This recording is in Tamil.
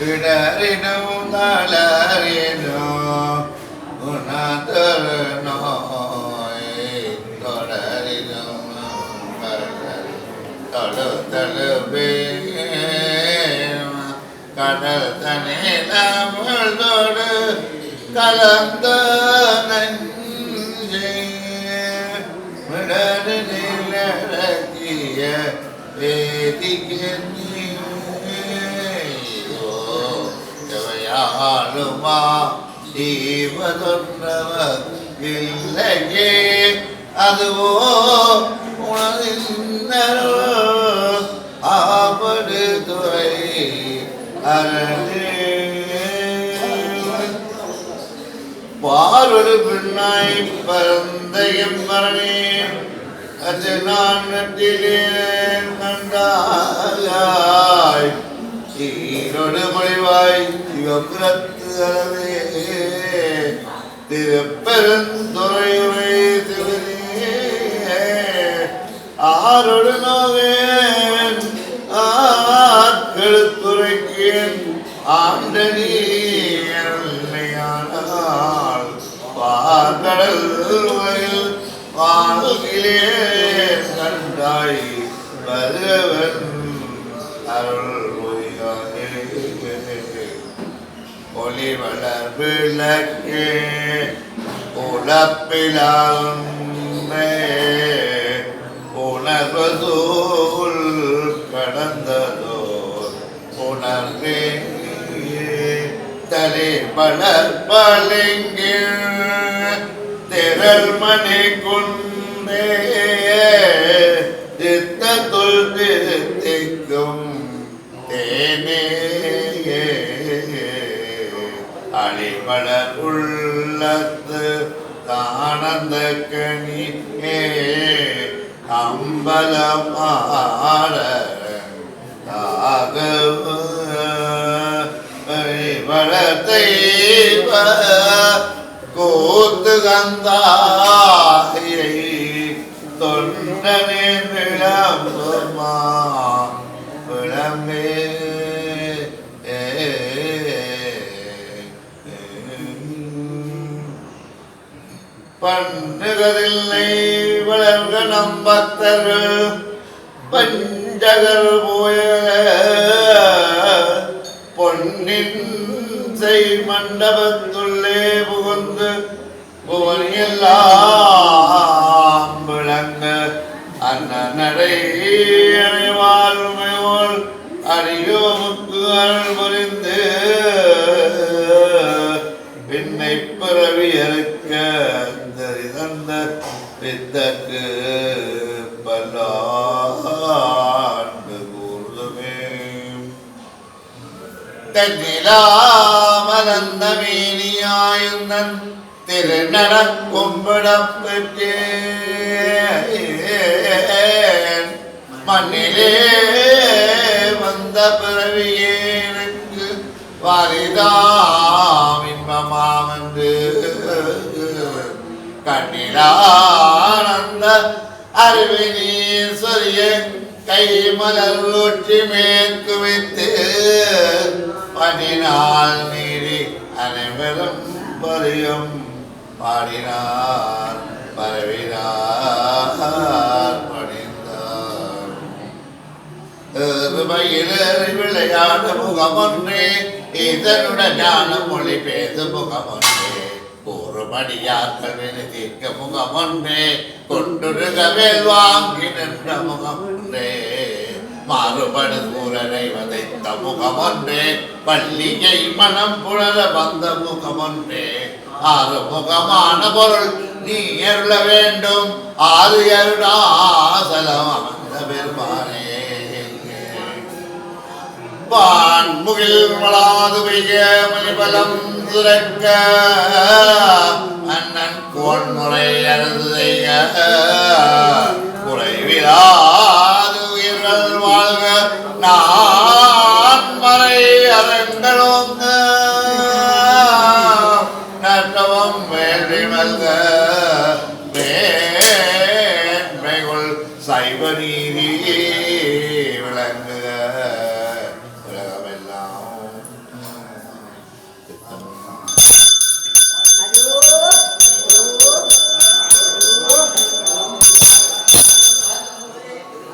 இடறினும் தளரினும் உணர்ந்தொரு நோய் தொடரினும் தொழு தழுவே கடல் தனிலோடு கலந்த நஞ்சே விடரு நிலக்கிய ஆளுமா ஈவதொன்றவர் இல்லையே அதுவோ உணர்ந்தரோ ஆபடு துறை அரணே பார்வடு பின்னாய் பரந்த எம்பரனே அது நான் நட்டிலே கண்டாய் சீரொடு மொழிவு சிவபுரத்து அளவே திருப்பெருந்துறையுரை திருவே ஆரோடு நோவேன் ஆட்களுத்துரைக்கேன் ஆண்டனி எல்லையானால் பார்கடல் வயல் வாழ்கிலே கண்டாய் வருவன் அருள் மொழியாக ஒளி வளர் விளக்கு உழப்பிலே உணர்வதோல் கடந்ததோ உணர்வே தலை வளர் வளர்பலிங்கு திரள் மணி கொண்டே சித்தத்துள் திக்கும் தேனே. அழிவளர் உள்ளத்து ஆனந்த கனியே அம்பலமாட வளத்தை கோத்து கந்தாயை தொண்டனே விளம்புமா? பண்ணுகதில்லை வளர்க நம் பக்தர்கள். பஞ்சகர் போய பொன்னின் செய் மண்டபத்துள்ளே புகுந்து புவன் எல்லாம் விளங்க அண்ணனடை அணைவாழ்மையோள் அடியோமுக்கு அருள் புரிந்து பின்னை பிறவி அறுக்க இறந்த வித்தக்கு பல்லாண்டு கூறுமே தன்னிலாமலந்த மேனியாயுந்தன் திருநட கும்பிடம் பெற்றேன். மண்ணிலே வந்த பிறவியேனுக்கு வரிதான் இன்பமாமந்து கண்ணிலானந்த அருவி நீர் சொரிய கை மலர் ஊற்றி மேற்கு வைத்து பணினால் நீரி அனைவரும் பரியும் பாடினார் பரவினார் பணிந்தார். விளையாட முகமொன்றே இதனுடன் ஞான மொழி பேசு முகம் ஒன்றே கூறுமடியாக்கள் வினை தீர்க்க முகமொன்றே. கொண்டுருக வேல் வாங்கி நின்ற முகம் ஒன்றே மாறுபடு சூரனை வதைத்த முகம் ஒன்றே பள்ளியை மனம் புழல வந்த முகம் ஒன்றே ஆறு முகமான பொருள் நீ எருள வேண்டும். ஆறு அருணாசலம் வான்முகில் வளாது பெய்ய மணிபலம் சுரக்க அண்ணன் கோன்முறை அறுது செய்ய குறைவிலா